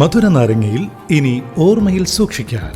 മധുര നാരങ്ങയിൽ ഇനി ഓർമ്മയിൽ സൂക്ഷിക്കാൻ.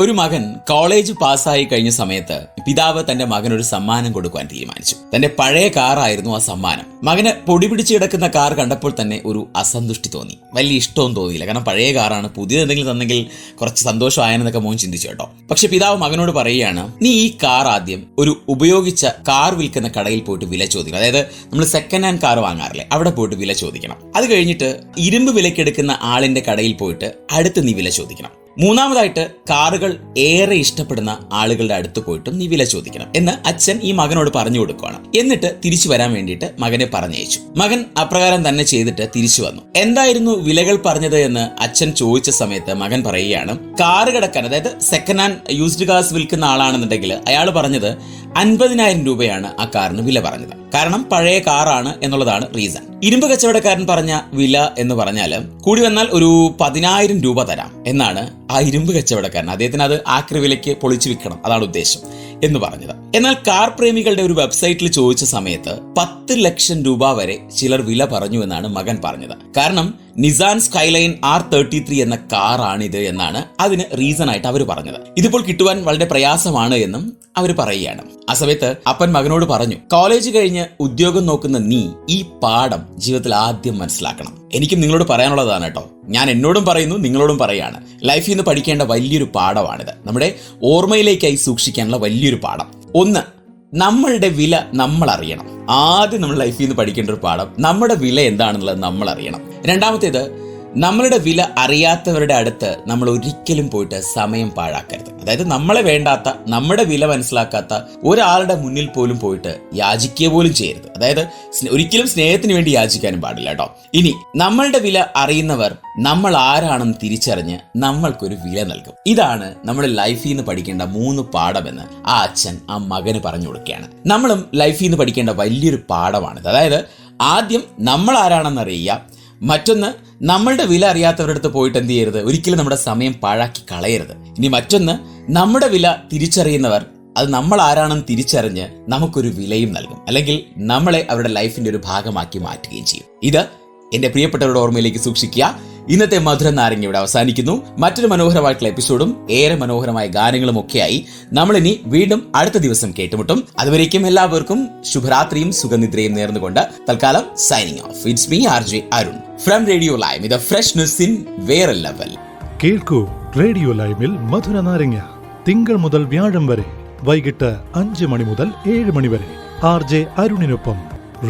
ഒരു മകൻ കോളേജ് പാസ്സായി കഴിഞ്ഞ സമയത്ത് പിതാവ് തന്റെ മകനൊരു സമ്മാനം കൊടുക്കുവാൻ തീരുമാനിച്ചു. തന്റെ പഴയ കാറായിരുന്നു ആ സമ്മാനം. മകന് പൊടി പിടിച്ച് കിടക്കുന്ന കാർ കണ്ടപ്പോൾ തന്നെ ഒരു അസന്തുഷ്ടി തോന്നി. വലിയ ഇഷ്ടവും തോന്നിയില്ല. കാരണം പഴയ കാറാണ് പുതിയത് എന്തെങ്കിലും തന്നെങ്കിൽ കുറച്ച് സന്തോഷമായെന്നൊക്കെ മോൻ ചിന്തിച്ചു കേട്ടോ. പക്ഷെ പിതാവ് മകനോട് പറയുകയാണ് നീ ഈ കാർ ആദ്യം ഒരു ഉപയോഗിച്ച കാർ വിൽക്കുന്ന കടയിൽ പോയിട്ട് വില ചോദിക്കണം. അതായത് നമ്മൾ സെക്കൻഡ് ഹാൻഡ് കാർ വാങ്ങാറില്ലേ അവിടെ പോയിട്ട് വില ചോദിക്കണം. അത് കഴിഞ്ഞിട്ട് ഇരുമ്പ് വിലക്കെടുക്കുന്ന ആളിന്റെ കടയിൽ പോയിട്ട് അടുത്ത് നീ വില ചോദിക്കണം. മൂന്നാമതായിട്ട് കാറുകൾ ഏറെ ഇഷ്ടപ്പെടുന്ന ആളുകളുടെ അടുത്ത് പോയിട്ടും നീ വില ചോദിക്കണം എന്ന് അച്ഛൻ ഈ മകനോട് പറഞ്ഞു കൊടുക്കുകയാണ് എന്നിട്ട് തിരിച്ചു വരാൻ വേണ്ടിയിട്ട് മകനെ പറഞ്ഞയച്ചു. മകൻ അപ്രകാരം തന്നെ ചെയ്തിട്ട് തിരിച്ചു വന്നു. എന്തായിരുന്നു വിലകൾ പറഞ്ഞത് എന്ന് അച്ഛൻ ചോദിച്ച സമയത്ത് മകൻ പറയുകയാണ് കാറ് കിടക്കാൻ അതായത് സെക്കൻഡ് ഹാൻഡ് യൂസ്ഡ് കാർസ് വിൽക്കുന്ന ആളാണെന്നുണ്ടെങ്കിൽ അയാൾ പറഞ്ഞത് അൻപതിനായിരം രൂപയാണ് ആ കാറിന് വില പറഞ്ഞത്. കാരണം പഴയ കാറാണ് എന്നുള്ളതാണ് റീസൺ. ഇരുമ്പ് കച്ചവടക്കാരൻ പറഞ്ഞ വില എന്ന് പറഞ്ഞാൽ കൂടി വന്നാൽ ഒരു പതിനായിരം രൂപ തരാം എന്നാണ് ആ ഇരുമ്പ് കച്ചവടക്കാരൻ. അദ്ദേഹത്തിന് അത് ആക്രി വിലയ്ക്ക് പൊളിച്ചു വിൽക്കണം. അതാണ് ഉദ്ദേശം. എന്ന് പറഞ്ഞത്. എന്നാൽ കാർ പ്രേമികളുടെ ഒരു വെബ്സൈറ്റിൽ ചോദിച്ച സമയത്ത് പത്ത് ലക്ഷം രൂപ വരെ ചിലർ വില പറഞ്ഞു എന്നാണ് മകൻ പറഞ്ഞത്. കാരണം Nissan Skyline R thirty three എന്ന കാറാണിത് എന്നാണ് അതിന് റീസൺ ആയിട്ട് അവർ പറഞ്ഞത്. ഇതിപ്പോൾ കിട്ടുവാൻ വളരെ പ്രയാസമാണ് എന്നും അവർ പറയുകയാണ്. ആ സമയത്ത് അപ്പൻ മകനോട് പറഞ്ഞു കോളേജ് കഴിഞ്ഞ് ഉദ്യോഗം നോക്കുന്ന നീ ഈ പാഠം ജീവിതത്തിൽ ആദ്യം മനസ്സിലാക്കണം. എനിക്കും നിങ്ങളോട് പറയാനുള്ളതാണ് കേട്ടോ. ഞാൻ എന്നോടും പറയുന്നു നിങ്ങളോടും പറയാണ് ലൈഫിൽ നിന്ന് പഠിക്കേണ്ട വലിയൊരു പാഠമാണിത്. നമ്മുടെ ഓർമ്മയിലേക്കായി സൂക്ഷിക്കാനുള്ള വലിയൊരു പാഠം. ഒന്ന് നമ്മളുടെ വില നമ്മൾ അറിയണം ആദ്യം നമ്മൾ ലൈഫിൽ നിന്ന് പഠിക്കേണ്ട ഒരു പാഠം നമ്മുടെ വില എന്താണെന്നുള്ളത് നമ്മൾ അറിയണം രണ്ടാമത്തേത് നമ്മളുടെ വില അറിയാത്തവരുടെ അടുത്ത് നമ്മൾ ഒരിക്കലും പോയിട്ട് സമയം പാഴാക്കരുത്. അതായത് നമ്മളെ വേണ്ടാത്ത നമ്മുടെ വില മനസ്സിലാക്കാത്ത ഒരാളുടെ മുന്നിൽ പോലും പോയിട്ട് യാചിക്കുക പോലും ചെയ്യരുത്. അതായത് ഒരിക്കലും സ്നേഹത്തിന് വേണ്ടി യാചിക്കാനും പാടില്ല കേട്ടോ. ഇനി നമ്മളുടെ വില അറിയുന്നവർ നമ്മൾ ആരാണെന്ന് തിരിച്ചറിഞ്ഞ് നമ്മൾക്കൊരു വില നൽകും. ഇതാണ് നമ്മുടെ ലൈഫിൽ നിന്ന് പഠിക്കേണ്ട മൂന്ന് പാഠമെന്ന് ആ അച്ഛൻ ആ മകന് പറഞ്ഞു കൊടുക്കുകയാണ്. നമ്മളും ലൈഫിൽ നിന്ന് പഠിക്കേണ്ട വലിയൊരു പാഠമാണിത്. അതായത് ആദ്യം നമ്മൾ ആരാണെന്ന് അറിയുക മറ്റൊന്ന് നമ്മളുടെ വില അറിയാത്തവരുടെ അടുത്ത് പോയിട്ട് എന്ത് ചെയ്യരുത്? ഒരിക്കലും നമ്മുടെ സമയം പാഴാക്കി കളയരുത്. ഇനി മറ്റൊന്ന് നമ്മുടെ വില തിരിച്ചറിയുന്നവർ അത് നമ്മൾ ആരാണെന്ന് തിരിച്ചറിഞ്ഞ് നമുക്കൊരു വിലയും നൽകും. അല്ലെങ്കിൽ നമ്മളെ അവരുടെ ലൈഫിന്റെ ഒരു ഭാഗമാക്കി മാറ്റുകയും ചെയ്യും. ഇത് എന്റെ പ്രിയപ്പെട്ടവരുടെ ഓർമ്മയിലേക്ക് സൂക്ഷിക്കുക. ഇന്നത്തെ മധുര നാരങ്ങ ഇവിടെ അവസാനിക്കുന്നു. മറ്റൊരു മനോഹരമായിട്ടുള്ള എപ്പിസോഡും ഏറെ മനോഹരമായ ഗാനങ്ങളും ഒക്കെയായി നമ്മളിനി വീണ്ടും അടുത്ത ദിവസം കേട്ടുമുട്ടും. അതുവരേക്കും എല്ലാവർക്കും ശുഭരാത്രിയും സുഖനിദ്രയും നേർന്നുകൊണ്ട് തൽക്കാലം signing off it's me R J Arun from radio live ഇത് ഫ്രഷ്നെസ് ഇൻ വേറെ ലെവൽ കേൾക്കൂ റേഡിയോ ലൈമിൽ മധുര നാരങ്ങ. തിങ്കൾ മുതൽ വ്യാഴം വരെ വൈകിട്ട് അഞ്ച് മണി മുതൽ ഏഴ് മണി വരെ. ആർ ജെ അരുണിനൊപ്പം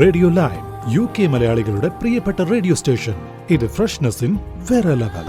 റേഡിയോ ലൈം യു കെ മലയാളികളുടെ പ്രിയപ്പെട്ട റേഡിയോ സ്റ്റേഷൻ ഇത് ഫ്രഷ്നെസ് ഇൻ വേറെ ലെവൽ.